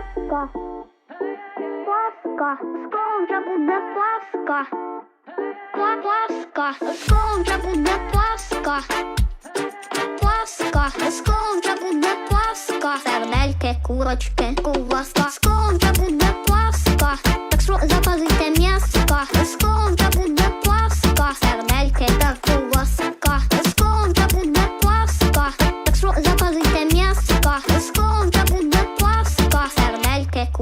Паска. Паска. Скоро вже буде Паска. Паска. Скоро вже буде Паска. Паска. Скоро вже буде Паска. Сердельки, курочки, куваска. Скоро вже буде Паска.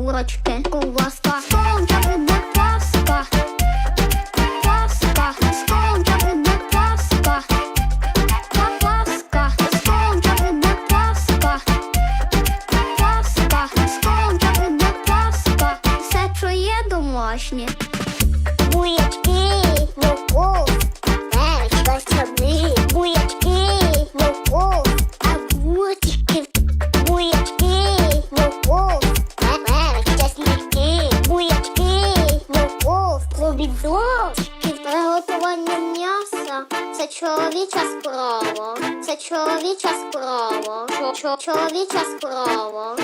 Курочки. Скоро вже буде Паска. Паска. Скоро вже буде Паска. Паска, сконча буде Паска. Паска, сконча буде Паска. Все, що є домашнє. Буячки, морков, морков, і Приготування м'яса це чоловіча справа. Це чоловіча справа. Чо- чо- Чоловіча справа.